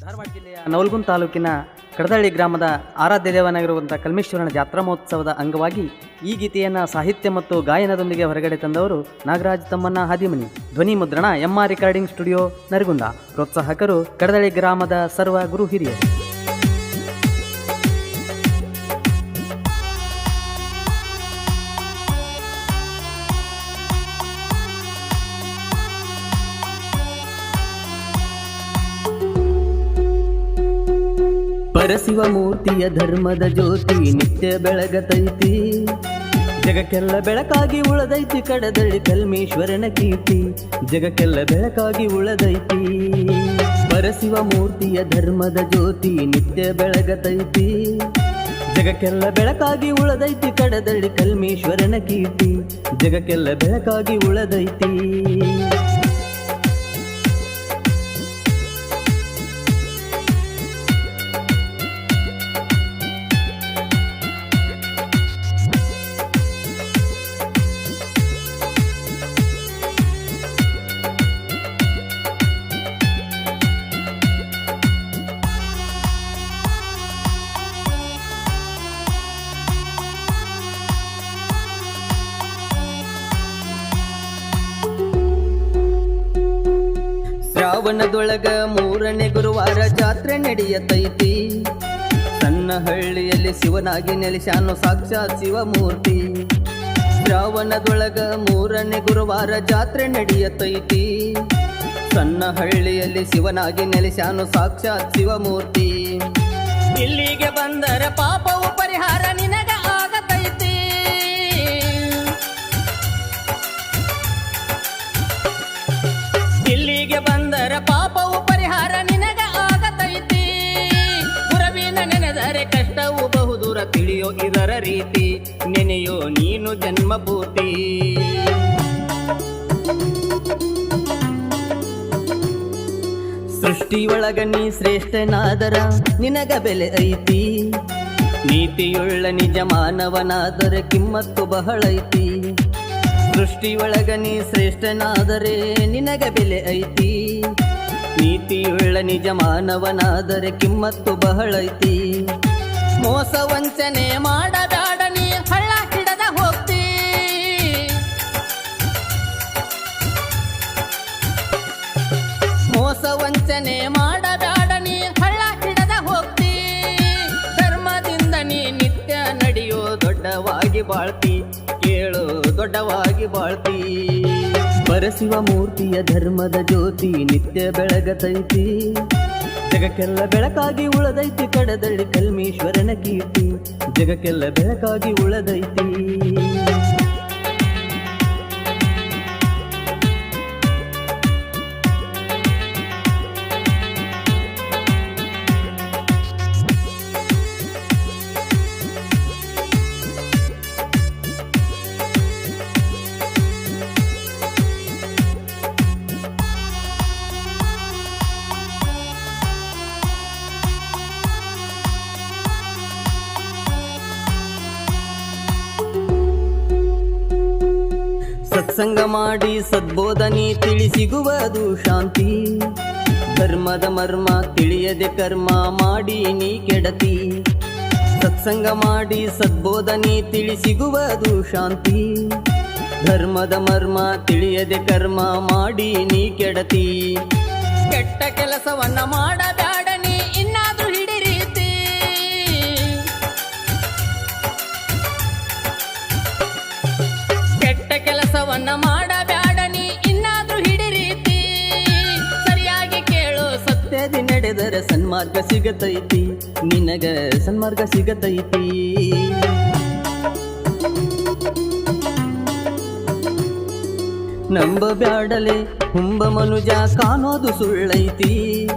ಧಾರವಾಡ ಜಿಲ್ಲೆಯ ನವಲ್ಗುಂದ್ ತಾಲೂಕಿನ ಕಡದಳ್ಳಿ ಗ್ರಾಮದ ಆರಾಧ್ಯ ದೇವನಾಗಿರುವಂಥ ಕಲ್ಮೇಶ್ವರನ ಜಾತ್ರಾ ಮಹೋತ್ಸವದ ಅಂಗವಾಗಿ ಈ ಗೀತೆಯನ್ನು ಸಾಹಿತ್ಯ ಮತ್ತು ಗಾಯನದೊಂದಿಗೆ ಹೊರಗಡೆ ತಂದವರು ನಾಗರಾಜ್ ತಮ್ಮನ್ನ ಹಾದಿಮನಿ. ಧ್ವನಿ ಮುದ್ರಣ ಎಂಆರ್ ರೆಕಾರ್ಡಿಂಗ್ ಸ್ಟುಡಿಯೋ ನರಗುಂದ. ಪ್ರೋತ್ಸಾಹಕರು ಕಡದಳ್ಳಿ ಗ್ರಾಮದ ಸರ್ವ ಗುರು ಹಿರಿಯರು. ಪರಶಿವ ಮೂರ್ತಿಯ ಧರ್ಮದ ಜ್ಯೋತಿ ನಿತ್ಯ ಬೆಳಗತೈತಿ. ಜಗಕ್ಕೆಲ್ಲ ಬೆಳಕಾಗಿ ಉಳದೈತಿ ಕಡದಳ್ಳಿ ಕಲ್ಮೇಶ್ವರನ ಕೀರ್ತಿ. ಜಗಕ್ಕೆಲ್ಲ ಬೆಳಕಾಗಿ ಉಳದೈತಿ. ಪರಶಿವ ಮೂರ್ತಿಯ ಧರ್ಮದ ಜ್ಯೋತಿ ನಿತ್ಯ ಬೆಳಗತೈತಿ. ಜಗಕ್ಕೆಲ್ಲ ಬೆಳಕಾಗಿ ಉಳದೈತಿ ಕಡದಳ್ಳಿ ಕಲ್ಮೇಶ್ವರನ ಕೀರ್ತಿ. ಜಗಕ್ಕೆಲ್ಲ ಬೆಳಕಾಗಿ ಉಳದೈತಿ. ಶ್ರಾವಣದೊಳಗ ಮೂರನೇ ಗುರುವಾರ ಜಾತ್ರೆ ನಡೆಯತೈತಿ. ಸಣ್ಣ ಹಳ್ಳಿಯಲ್ಲಿ ಶಿವನಾಗಿ ನೆಲೆಸಾನು ಸಾಕ್ಷಾತ್ ಶಿವಮೂರ್ತಿ. ಶ್ರಾವಣದೊಳಗ ಮೂರನೇ ಗುರುವಾರ ಜಾತ್ರೆ ನಡೆಯತೈತಿ. ಸಣ್ಣ ಹಳ್ಳಿಯಲ್ಲಿ ಶಿವನಾಗಿ ನೆಲೆಸಾನು ಸಾಕ್ಷಾತ್ ಶಿವಮೂರ್ತಿ. ಇಲ್ಲಿಗೆ ಬಂದರೆ ಪಾಪವು ಪರಿಹಾರ ನಿನಗ ತಿಳಿಯೋ ಇದರ ರೀತಿ ನೆನೆಯೋ ನೀನು ಜನ್ಮಭೂತಿ. ಸೃಷ್ಟಿಯೊಳಗ ನೀ ಶ್ರೇಷ್ಠನಾದರ, ನಿನಗ ಬೆಲೆ ಐತಿ. ನೀತಿಯುಳ್ಳ ನಿಜ ಮಾನವನಾದರೆ ಕಿಮ್ಮತ್ತು ಬಹಳೈತಿ ಸೃಷ್ಟಿಯೊಳಗ ನೀ ಶ್ರೇಷ್ಠನಾದರೆ ನಿನಗ ಬೆಲೆ ಐತಿ. ನೀತಿಯುಳ್ಳ ನಿಜ ಮಾನವನಾದರೆ ಕಿಮ್ಮತ್ತು ಬಹಳೈತಿ ಮೋಸ ವಂಚನೆ ಮಾಡಬೇಡ ನೀ ಹಳ್ಳ ಹಿಡದ ಹೋಗ್ತಿ. ಮೋಸ ವಂಚನೆ ಮಾಡಬೇಡ ನೀ ಹಳ್ಳ ಹಿಡದ ಹೋಗ್ತಿ. ಧರ್ಮದಿಂದ ನೀ ನಿತ್ಯ ನಡೆಯೋ ದೊಡ್ಡವಾಗಿ ಬಾಳ್ತಿ, ಕೇಳು ದೊಡ್ಡವಾಗಿ ಬಾಳ್ತಿ. ಪರಶಿವ ಮೂರ್ತಿಯ ಧರ್ಮದ ಜ್ಯೋತಿ ನಿತ್ಯ ಬೆಳಗತೈತಿ. ಜಗಕ್ಕೆಲ್ಲ ಬೆಳಕಾಗಿ ಉಳದೈತಿ ಕಡದಳ್ಳಿ ಕಲ್ಮೇಶ್ವರನ ಕೀರ್ತಿ. ಜಗಕ್ಕೆಲ್ಲ ಬೆಳಕಾಗಿ ಉಳದೈತಿ. ಸತ್ಸಂಗ ಮಾಡಿ ಸದ್ಬೋಧನೆ ತಿಳಿಸಿಗುವುದು ಶಾಂತಿ. ಧರ್ಮದ ಮರ್ಮ ತಿಳಿಯದೆ ಕರ್ಮ ಮಾಡಿ ನೀ ಕೆಡತಿ. ಸತ್ಸಂಗ ಮಾಡಿ ಸದ್ಬೋಧನೆ ತಿಳಿಸಿಗುವುದು ಶಾಂತಿ. ಧರ್ಮದ ಮರ್ಮ ತಿಳಿಯದೆ ಕರ್ಮ ಮಾಡಿ ನೀ ಕೆಡತಿ. ಕೆಟ್ಟ ಕೆಲಸವನ್ನ ಮಾಡಬೇಡ ಕೆಲಸವನ್ನ ಮಾಡಬೇಡ ನೀ ಇನ್ನಾದ್ರೂ ಹಿಡಿರೀತಿ. ಸರಿಯಾಗಿ ಕೇಳು. ಸತ್ಯದಿ ನಡೆದರೆ ಸನ್ಮಾರ್ಗ ಸಿಗತೈತಿ. ನಿನಗ ಸನ್ಮಾರ್ಗ ಸಿಗತೈತಿ. ನಂಬ ಬ್ಯಾಡಲೆ, ಹುಂಬ ಮನುಜ ಕಾಣೋದು ಸುಳ್ಳೈತಿ.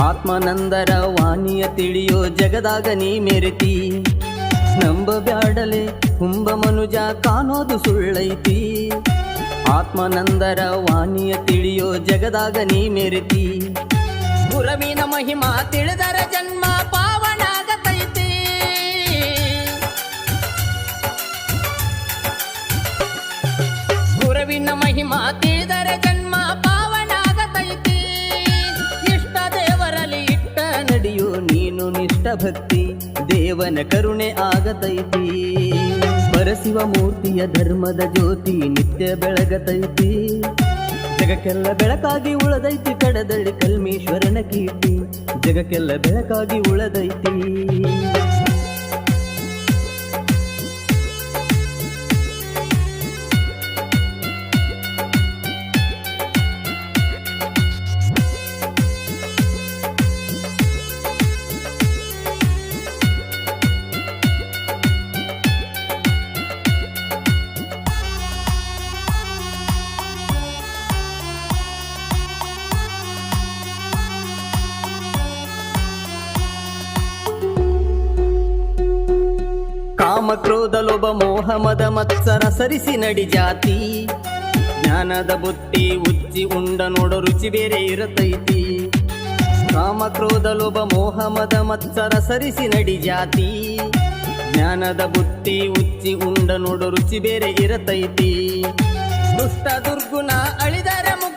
ಆತ್ಮನಂದರ ವಾಣಿಯ ತಿಳಿಯೋ ಜಗದಾಗ ನೀ ಮೆರೆತಿ. ನಂಬಬ್ಯಾಡಲೆ ಹುಂಬ ಮನುಜ ಕಾಣೋದು ಸುಳ್ಳೈತಿ. ಆತ್ಮನಂದರ ವಾಣಿಯ ತಿಳಿಯೋ ಜಗದಾಗ ನೀ ಮೆರೆತಿ. ಗುರವಿನ ಮಹಿಮಾ ತಿಳಿದರ ಜನ್ಮ ಪಾವನಾಗತೈತಿ ಗುರವಿನ ಮಹಿಮಾ ತಿಳಿದರೆ ಜನ್ಮ ಪಾವನಾಗತೈತಿ ಇಷ್ಟ ದೇವರಲ್ಲಿ ನೀನು ನಿಷ್ಠ ಭಕ್ತಿ ದೇವನ ಕರುಣೆ ಆಗತೈತಿ. ಪರಶಿವ ಮೂರ್ತಿಯ ಧರ್ಮದ ಜ್ಯೋತಿ ನಿತ್ಯ ಬೆಳಗತೈತಿ. ಜಗಕ್ಕೆಲ್ಲ ಬೆಳಕಾಗಿ ಉಳದೈತಿ ಕಡದಳ್ಳಿ ಕಲ್ಮೇಶ್ವರನ ಕೀರ್ತಿ. ಜಗಕ್ಕೆಲ್ಲ ಬೆಳಕಾಗಿ ಉಳದೈತಿ. ಕಾಮ ಕ್ರೋಧ ಲೋಭ ಮೋಹ ಮದ ಮತ್ಸರ ಸರಿಸಿ ನಡಿ ಜಾತಿ. ಜ್ಞಾನದ ಬುತ್ತಿ ಉಚ್ಚಿ ಉಂಡ ನೋಡ ರುಚಿ ಬೇರೆ ಇರತೈತಿ. ಕಾಮ ಕ್ರೋಧ ಲೋಭ ಮೋಹ ಮದ ಮತ್ಸರ ಸರಿಸಿ ನಡಿ ಜಾತಿ. ಜ್ಞಾನದ ಬುತ್ತಿ ಉಚ್ಚಿ ಉಂಡ ನೋಡ ರುಚಿ ಬೇರೆ ಇರತೈತಿ. ದುಷ್ಟ ದುರ್ಗುಣ ಅಳಿದರೆ ಮುಕ್ತಿ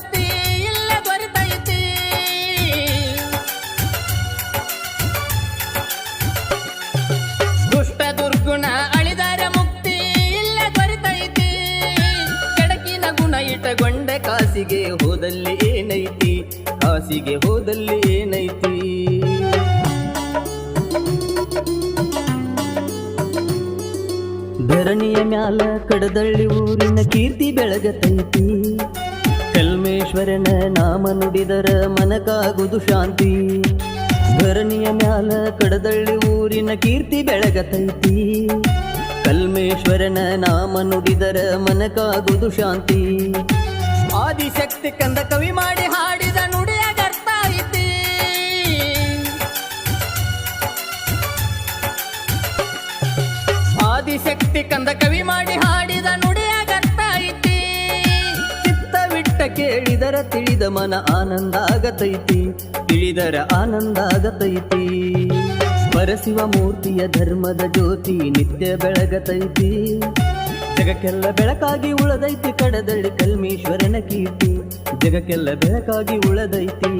ದುರ್ಗುಣ ಅಳಿದಾರ ಮುಕ್ತಿ ಇಲ್ಲ ದೊರೆತೈತಿ ಕೆಡಕಿನ ಗುಣ ಇಟ್ಟಗೊಂಡ ಕಾಸಿಗೆ ಹೋದಲ್ಲಿ ಏನೈತಿ? ಕಾಸಿಗೆ ಹೋದಲ್ಲಿ ಏನೈತಿ? ಧರಣಿಯ ಮ್ಯಾಲ ಕಡದಳ್ಳಿ ಊರಿನ ಕೀರ್ತಿ ಬೆಳಗತೈತಿ ಕಲ್ಮೇಶ್ವರನ ನಾಮ ನುಡಿದರ ಮನಕಾಗುದು ಶಾಂತಿ. ಧರಣಿಯ ಮ್ಯಾಲ ಕಡದಳ್ಳಿ ಊರಿನ ಕೀರ್ತಿ ಬೆಳಗತೈತಿ. ಕಲ್ಮೇಶ್ವರನ ನಾಮ ನುಡಿದರ ಮನಕಾಗುದು ಶಾಂತಿ. ಆದಿಶಕ್ತಿ ಕಂದ ಕವಿ ಮಾಡಿ ಹಾಡಿದ ನುಡಿಯ ಐತಿ. ಆದಿಶಕ್ತಿ ಕಂದ ಕವಿ ಮಾಡಿ ಹಾಡಿದ ಕೇಳಿದರ ತಿಳಿದ ಮನ ಆನಂದ ಆಗತೈತಿ ತಿಳಿದರ ಆನಂದ ಆಗತೈತಿ ಪರಶಿವ ಮೂರ್ತಿಯ ಧರ್ಮದ ಜ್ಯೋತಿ ನಿತ್ಯ ಬೆಳಗತೈತಿ. ಜಗಕ್ಕೆಲ್ಲ ಬೆಳಕಾಗಿ ಉಳದೈತಿ ಕಡದಳ್ಳಿ ಕಲ್ಮೇಶ್ವರನ ಕೀರ್ತಿ, ಜಗಕ್ಕೆಲ್ಲ ಬೆಳಕಾಗಿ ಉಳದೈತಿ.